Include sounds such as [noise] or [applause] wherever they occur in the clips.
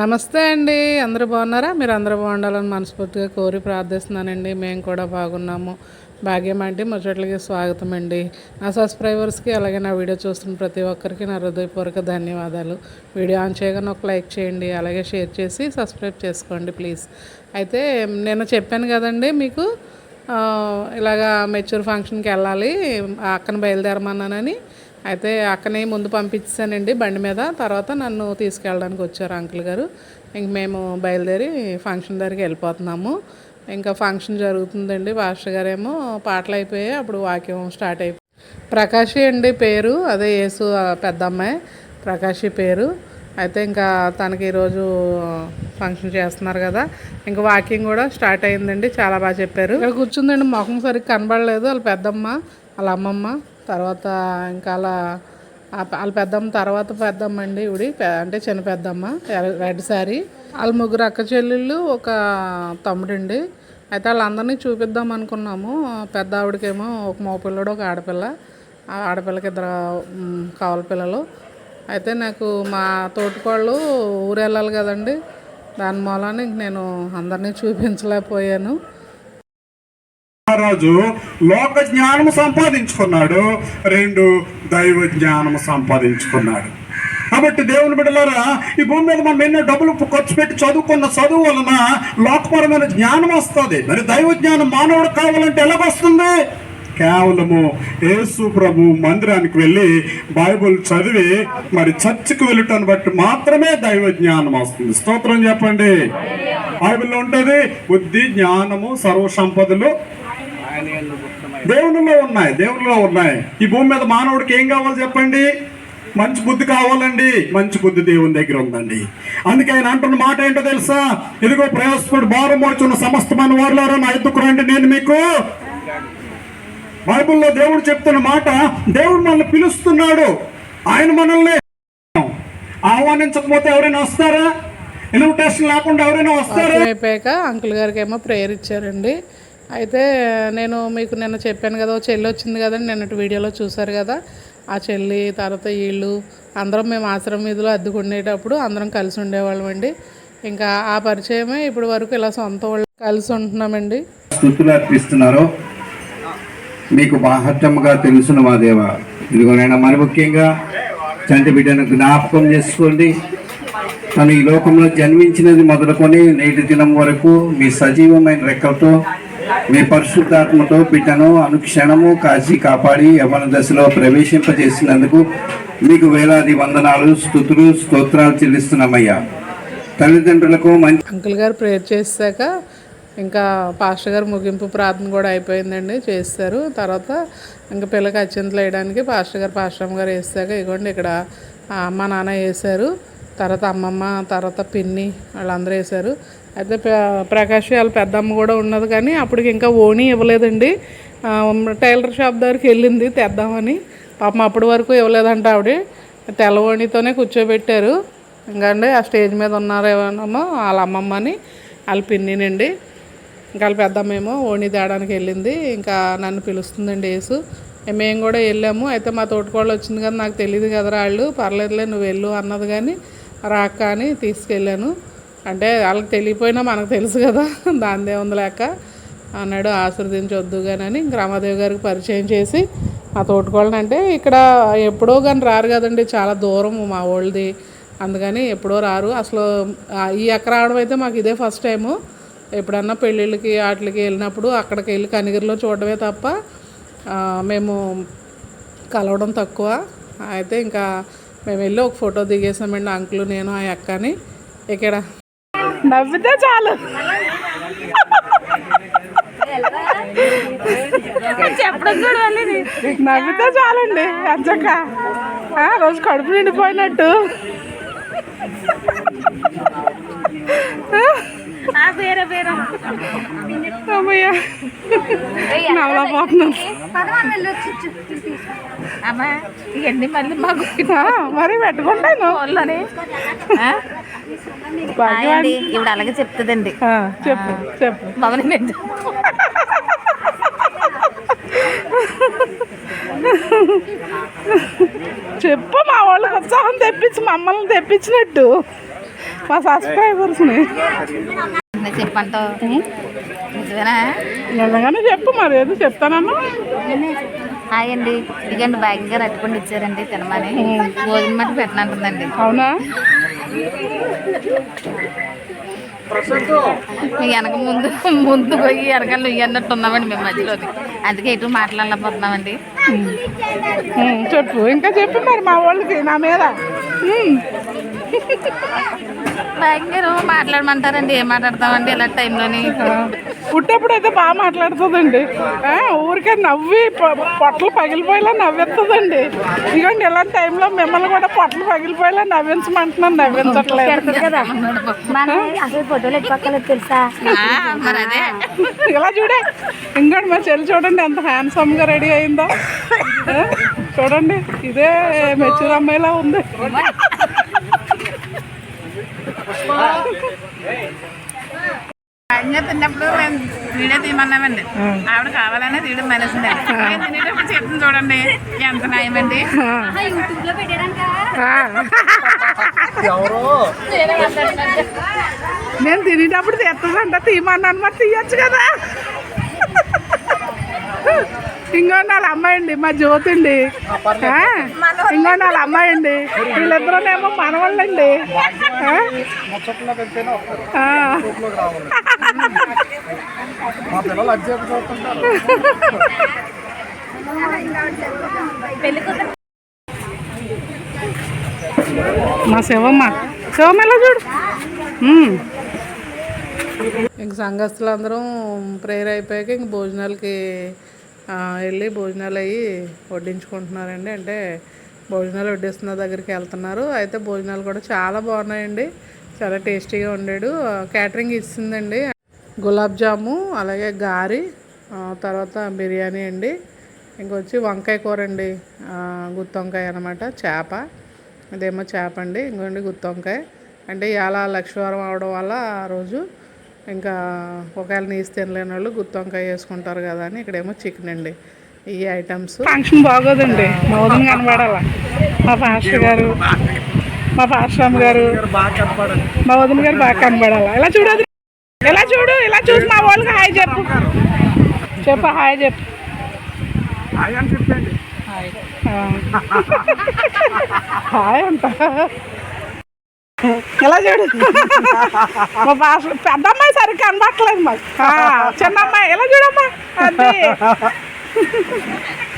నమస్తే అండి. అందరూ బాగున్నారా? మీరు అందరూ బాగుండాలని మనస్ఫూర్తిగా కోరి ప్రార్థిస్తున్నానండి. మేము కూడా బాగున్నాము. భాగ్యం అంటే ముచ్చట్లకి స్వాగతం అండి. నా సబ్స్క్రైబర్స్కి అలాగే నా వీడియో చూస్తున్న ప్రతి ఒక్కరికి నా హృదయపూర్వక ధన్యవాదాలు. వీడియో ఆన్ చేయగానే ఒక లైక్ చేయండి. అలాగే షేర్ చేసి సబ్స్క్రైబ్ చేసుకోండి ప్లీజ్. అయితే నేను చెప్పాను కదండి మీకు ఇలాగా మెచ్యూర్ ఫంక్షన్కి వెళ్ళాలి అక్కను బయలుదేరమన్నానని. అయితే అక్కనే ముందు పంపించానండి బండి మీద. తర్వాత నన్ను తీసుకెళ్ళడానికి వచ్చారు అంకుల్ గారు. ఇంక మేము బయలుదేరి ఫంక్షన్ దగ్గరికి వెళ్ళిపోతున్నాము. ఇంకా ఫంక్షన్ జరుగుతుందండి. పాస్టర్ గారేమో పాటలు అయిపోయాయి అప్పుడు వాక్యం స్టార్ట్ అయిపోయి ప్రకాషి అండి పేరు. అదే యేసు పెద్ద అమ్మాయి. ప్రకాషి పేరు. అయితే ఇంకా తనకి ఈరోజు ఫంక్షన్ చేస్తున్నారు కదా. ఇంకా వాకింగ్ కూడా స్టార్ట్ అయిందండి. చాలా బాగా చెప్పారు. ఇక్కడ కూర్చుందండి. ముఖం సరిగ్గా కనబడలేదు. వాళ్ళ పెద్దమ్మ వాళ్ళ అమ్మమ్మ. తర్వాత ఇంకా అలా వాళ్ళ పెద్దమ్మ తర్వాత పెద్దమ్మ అండి ఇవిడి అంటే చిన్న పెద్దమ్మ రెడ్ శారీ వాళ్ళ ముగ్గురు అక్క చెల్లెళ్ళు ఒక తమ్ముడండి. అయితే వాళ్ళందరినీ చూపిద్దాం అనుకున్నాము. పెద్ద ఆవిడకేమో ఒక మగ పిల్లడు ఒక ఆడపిల్ల. ఆ ఆడపిల్లకి ఇద్దరు కావాలి పిల్లలు. అయితే నాకు మా తోటికోళ్ళు ఊరు వెళ్ళాలి కదండి. దాని మూలాన ఇంక నేను అందరినీ చూపించలేకపోయాను. మహారాజు లోక జ్ఞానము సంపాదించుకున్నాడు రెండు దైవ జ్ఞానము సంపాదించుకున్నాడు. కాబట్టి దేవుని బిడ్డలారా ఈ భూమి మీద మనం ఎన్నో డబ్బులు ఖర్చు పెట్టి చదువుకున్న చదువు వలన లోకపరమైన జ్ఞానం వస్తుంది. మరి దైవ జ్ఞానం మానవుడు కావాలంటే ఎలాగొస్తుంది కేవలము యేసు ప్రభు మందిరానికి వెళ్ళి బైబుల్ చదివి మరి చర్చికి వెళ్ళటాన్ని బట్టి మాత్రమే దైవ జ్ఞానం వస్తుంది. స్తోత్రం చెప్పండి. బైబిల్లో ఉంటుంది బుద్ధి జ్ఞానము సర్వ సంపదలు దేవునిలో ఉన్నాయి దేవునిలో ఉన్నాయి. ఈ భూమి మీద మానవుడికి ఏం కావాలి చెప్పండి? మంచి బుద్ధి కావాలండి. మంచి బుద్ధి దేవుని దగ్గర ఉందండి. అందుకే ఆయన అంటున్న మాట ఏంటో తెలుసా? ఇదిగో ప్రయాసపడి భారం మోచున్న సమస్తమైన వారిలో నా ఎద్దుకు రండి నేను మీకు. బైబిల్లో దేవుడు చెప్తున్న మాట దేవుడు మనల్ని పిలుస్తున్నాడు. ఆయన మనల్ని ఆహ్వానించకపోతే ఎవరైనా వస్తారా? ఇన్విటేషన్ లేకుండా ఎవరైనా వస్తారా? అయిపోయాక అంకుల్ గారికి ఏమో ప్రేయర్ ఇచ్చారండి. అయితే నేను మీకు నిన్న చెప్పాను కదా ఓ చెల్లి వచ్చింది కదండి నిన్నటి వీడియోలో చూశారు కదా ఆ చెల్లి తర్వాత వీళ్ళు అందరం మేము ఆశ్రమం మీదలో అద్దెకుండేటప్పుడు అందరం కలిసి ఉండేవాళ్ళం అండి. ఇంకా ఆ పరిచయమే ఇప్పుడు వరకు ఇలా సొంత వాళ్ళు కలిసి ఉంటున్నామండి. స్థుతులు అర్పిస్తున్నారో మీకు బాహట్టముగా తెలుసును మా దేవ. ఇదిగోనైనా మరి ముఖ్యంగా చంటి బిడ్డను జ్ఞాపకం చేసుకోండి. తను ఈ లోకంలో జన్మించినది మొదలుకొని నేటి దినం వరకు మీ సజీవమైన రెక్కలతో మీ పరిశుద్ధాత్మతో బిడ్డను అనుక్షణము కాచి కాపాడి యవన దశలో ప్రవేశింపజేసినందుకు మీకు వేలాది వందనాలు స్థుతులు స్తోత్రాలు చెల్లిస్తున్నామయ్యా. తల్లిదండ్రులకు మంచి అంకుల్ గారు ప్రేయర్ చేశాక ఇంకా పాస్టర్ గారు ముగింపు ప్రార్థన కూడా అయిపోయిందండి చేస్తారు. తర్వాత ఇంకా పిల్లకి అత్యంతలు వేయడానికి పాస్టర్ గారు పాస్టమ్ గారు వేసాక ఇగోండి ఇక్కడ ఆ అమ్మ నాన్న వేశారు. తర్వాత అమ్మమ్మ తర్వాత పిన్ని వాళ్ళందరూ వేశారు. అయితే ప్ర- ప్రకాష్ వాళ్ళ పెద్దమ్మ కూడా ఉన్నది కానీ అప్పటికి ఇంకా ఓణి ఇవ్వలేదండి. టైలర్ షాప్ దగ్గరికి వెళ్ళింది తెద్దామని. పాపం అప్పటి వరకు ఇవ్వలేదంట ఆవిడ. తెల్ల ఓణితోనే కూర్చోబెట్టారు. ఇంకా అండి ఆ స్టేజ్ మీద ఉన్నారేమో వాళ్ళ అమ్మమ్మని వాళ్ళ పిన్నినండి. ఇంకా వాళ్ళ పెద్దమ్మేమో ఓణి తేడానికి వెళ్ళింది. ఇంకా నన్ను పిలుస్తుందండి యేసు. మేము కూడా వెళ్ళాము. అయితే మా తోటకోళ్ళు వచ్చింది కదా నాకు తెలియదు కదరా వాళ్ళు. పర్లేదులే నువ్వు వెళ్ళు అన్నది కానీ రాక అని తీసుకెళ్ళాను. అంటే వాళ్ళకి తెలియపోయినా మనకు తెలుసు కదా దానిదే ఉందిలేక అన్నాడు ఆశీర్వదించొద్దు కానీ ఇంక రామాదేవి గారికి పరిచయం చేసి మా తోటకోళ్ళని అంటే ఇక్కడ ఎప్పుడో కానీ రారు కదండి చాలా దూరం మా వాళ్ళది అందుకని ఎప్పుడో రారు. అసలు ఈ ఎక్క రావడం అయితే మాకు ఇదే ఫస్ట్ టైము ఎప్పుడన్నా పెళ్ళిళ్ళకి వాటికి వెళ్ళినప్పుడు అక్కడికి వెళ్ళి కనిగిరిలో చూడడమే తప్ప మేము కలవడం తక్కువ. అయితే ఇంకా మేము వెళ్ళి ఒక ఫోటో దిగేసామండి అంకులు నేను ఆ అక్కని. ఇక్కడ నవ్వితే చాలు. చెప్పడం చూడాలి నవ్వితే చాలండి అచ్చక్క రోజు కడుపు నిండిపోయినట్టు. వేరే వేరే. అమ్మయ్య. నవ్వలేకపోతున్నాను అమ్మా ఇవన్నీ మళ్ళీ మాకు ఆ, మరి పెట్టుకుంటాను. ఇవిడ అలాగే చెప్తుందండి. చెప్పు చెప్పు. మమ్మల్ని నేను చెప్పు మా వాళ్ళకి ఉత్సాహం తెప్పించి మమ్మల్ని తెప్పించినట్టు. మా సబ్స్క్రైబర్స్ని నిజంగానే చెప్పు మరి ఏదో చెప్తానన్నా. హాయ్ అండి. ఇదిగండి బ్యాగ్గా రట్టుకొని ఇచ్చారండి తినమని. భోజనం మట్టి పెట్టనంటుందండి. అవునా? వెనక ముందు ముందు పోయి వెనకాల నువ్వు అన్నట్టు ఉన్నామండి మేము మధ్యలోని అందుకే ఎటు మాట్లాడలేకపోతున్నామండి. చెప్పు. ఇంకా చెప్పు మరి మా వాళ్ళకి నా మీద. బ్యాగ్ మాట్లాడమంటారండి ఏం మాట్లాడతామండి ఇలా టైంలోని? పుట్టప్పుడు అయితే బాగా మాట్లాడుతుందండి. ఆ, ఊరికే నవ్వి పొ- పొట్టలు పగిలిపోయేలా నవ్వెత్తదండి. ఇదిగోండి ఇలాంటి టైంలో మిమ్మల్ని కూడా పొట్టలు పగిలిపోయేలా నవ్వించమంటున్నాను నవ్వించట్లేదు. కదా. అసలు ఫోటోలు తెలుసా? ఆ, మరి అదే. ఇలా చూడే. ఇంకోటి మా చెల్లి చూడండి ఎంత హ్యాండ్సమ్గా రెడీ అయిందో. ఆ, చూడండి ఇదే మెచ్యూర్ అమ్మాయిలా ఉంది. తిన్నప్పుడు మేము వీడియో తీయమన్నామండి ఆవిడ కావాలనే తీయడం మానేసిందండి నేను తినేటప్పుడు చెప్తుంది చూడండి ఎంత న్యాయమండి యూట్యూబ్లో పెట్టారంట నేను తినేటప్పుడు తెస్తుందంట తీయమన్నాను మరి తీయచ్చు కదా ఇంకోటి వాళ్ళ అమ్మాయి అండి మా జ్యోతి అండి వాళ్ళ అమ్మాయి అండి వీళ్ళిద్దరునేమో మనవాళ్ళండి. మా శివమ్మ శివమ్మ. ఎలా చూడు. ఇంక సంఘస్థులు అందరం ప్రేయర్ అయిపోయాక ఇంక భోజనాలకి వెళ్ళి భోజనాలు అయ్యి వడ్డించుకుంటున్నారండి. అంటే భోజనాలు వడ్డిస్తున్న దగ్గరికి వెళ్తున్నారు. అయితే భోజనాలు కూడా చాలా బాగున్నాయండి. చాలా టేస్టీగా ఉండేడు క్యాటరింగ్ ఇచ్చిందండి. గులాబ్ జాము అలాగే గారి తర్వాత బిర్యానీ అండి. ఇంకొచ్చి వంకాయ కూర అండి. గుత్తి వంకాయ అనమాట చేప. ఇదేమో చేప అండి. ఇంకోండి గుత్తి వంకాయ. అంటే ఇలా లక్షవారం అవడం వల్ల ఆ రోజు ఇంకా ఒకవేళ నీసు తినలేని వాళ్ళు గుత్తి వంకాయ వేసుకుంటారు కదా అని ఇక్కడేమో చికెన్ అండి. ఈ ఐటమ్స్ ఫంక్షన్ బాగోదండి. మా వదిన కనబడాల? మా పాస్టర్ గారు మా పాస్టర్ గారు. మా వదిన గారు బాగా కనబడాల? ఇలా చూడదు ఇలా చూడు? ఇలా చూసి మా వాళ్ళకి హాయ్ చెప్పు. చెప్పు హాయ్ చెప్పు. హాయ్ అంట. ఇలా చూడు మా భాష పెద్ద అమ్మాయి సరిగ్గా కనబట్టలేదు మాకు. చిన్న అమ్మాయి. ఇలా చూడమ్మా? అది.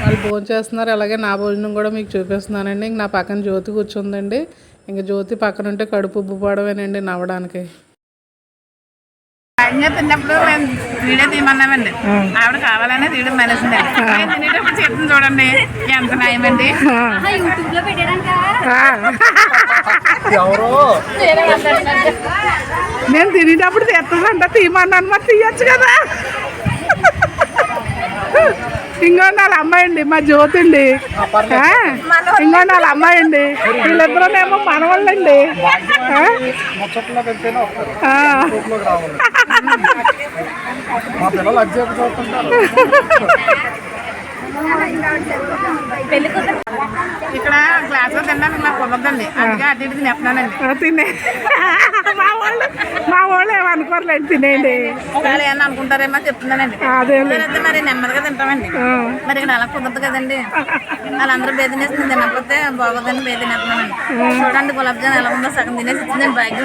వాళ్ళు భోజనం చేస్తున్నారు. అలాగే నా భోజనం కూడా మీకు చూపిస్తున్నానండి. ఇంక నా పక్కన జ్యోతి కూర్చుందండి. ఇంక జ్యోతి పక్కన ఉంటే కడుపు ఉబ్బుపడవేనండి నవ్వడానికి. బ్యాగ్ తిన్నప్పుడు మేము వీడియో తీయమన్నామండి. ఆవిడ కావాలనే తీయడం మానేసిందండి నేను తినేటప్పుడు చెప్తుంది చూడండి ఎంత న్యాయమండి. యూట్యూబ్లో పెట్టారంట నేను తినేటప్పుడు తెస్తుందంట తీయమన్నాను మరి తీయచ్చు కదా. ఇంకోటి వాళ్ళ అమ్మాయి అండి మా జ్యోతి అండి ఇంకోటి వాళ్ళ అమ్మాయి అండి వీళ్ళిద్దరునేమో మనవాళ్ళండి. ఆ? ఇక్కడ గ్లాస్లో తినడానికి నాకు కుదరదండి. అందుకే అటు ఇటు తినేస్తున్నానండి. తినే. మా వాళ్ళు మా వాళ్ళు ఏమనుకోర్లేదు తినేయండి. వాళ్ళు ఏమన్నా అనుకుంటారేమో చెప్తున్నానండి. అదే అయితే మరి నెమ్మదిగా తింటామండి. మరి ఇక్కడ అలా కుదరదు కదండి. వాళ్ళందరూ బేద తినేసి తినకపోతే బాగోదని బేద తినేస్తున్నానండి చూడండి గులాబ్ జామ్ ఎలా ఉందో సగం తినేసి ఇచ్చిందండి బ్యాగ్.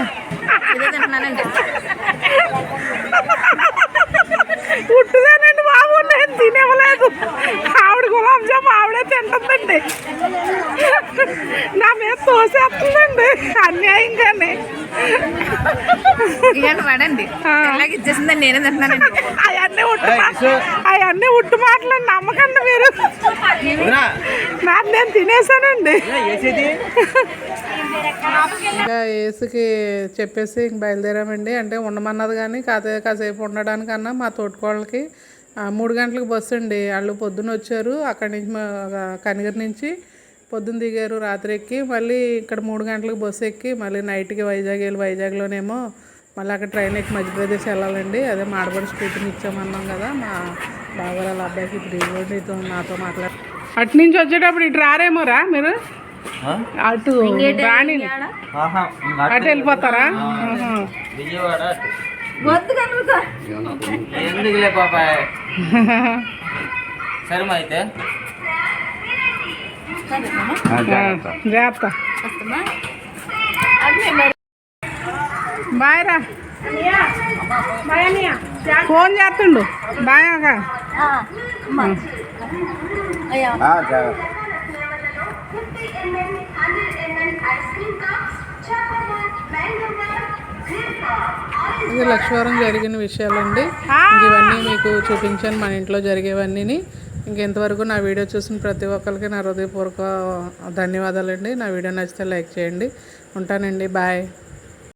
ఇదే తింటున్నానండి పుట్టుదేనండి బాబు నేను తినేవలేదు ఆవిడ గులాబ్ జామ్ ఆవిడే తింటుందండి నా మీద తోసేస్తుందండి అన్యాయంగానే. ఇలాంటి వాడండి. ఇలాగ ఇచ్చేసిందండి నేనే తింటున్నానండి? అవన్నీ ఉట్టు అవన్నీ ఉట్టు మాటలు నమ్మకండి మీరు. నాకు నేను తినేసానండి. ఇంకా ఏసుకి చెప్పేసి ఇంక బయలుదేరామండి. అంటే ఉండమన్నది కానీ కాసే కాసేపు ఉండడానికన్నా మా తోటికోళ్ళకి. మూడు గంటలకు బస్సు అండి. వాళ్ళు పొద్దున్న వచ్చారు. అక్కడి నుంచి మా కనిగిరి నుంచి పొద్దున్న దిగారు రాత్రి ఎక్కి మళ్ళీ ఇక్కడ మూడు గంటలకు బస్సు ఎక్కి మళ్ళీ నైట్కి వైజాగ్ వెళ్ళి వైజాగ్లోనేమో మళ్ళీ అక్కడ ట్రైన్ ఎక్కి మధ్యప్రదేశ్ వెళ్ళాలండి. అదే మాడబడి స్కూటీని ఇచ్చామన్నాం కదా మా వాళ్ళ అబ్బాయికి ఇప్పుడు ఇవ్వండి నీతో నాతో మాట్లాడు అటు నుంచి వచ్చేటప్పుడు ఇటు రారేమోరా మీరు? అటు ఆహా అటు వెళ్ళిపోతారా? ఎందుకులే [laughs] సరే అయితే. జాగ్రత్త. బాయ్ రా. ఫోన్ చేస్తుండు. బాయ్ అక్క. ఇది లక్ష్మీవారం జరిగిన విషయాలండి. ఇవన్నీ మీకు చూపించాను మన ఇంట్లో జరిగేవన్నీ ఇంకెంతవరకు నా వీడియో చూసిన ప్రతి ఒక్కరికి నా హృదయపూర్వక ధన్యవాదాలండి. నా వీడియో నచ్చితే లైక్ చేయండి. ఉంటానండి. బాయ్.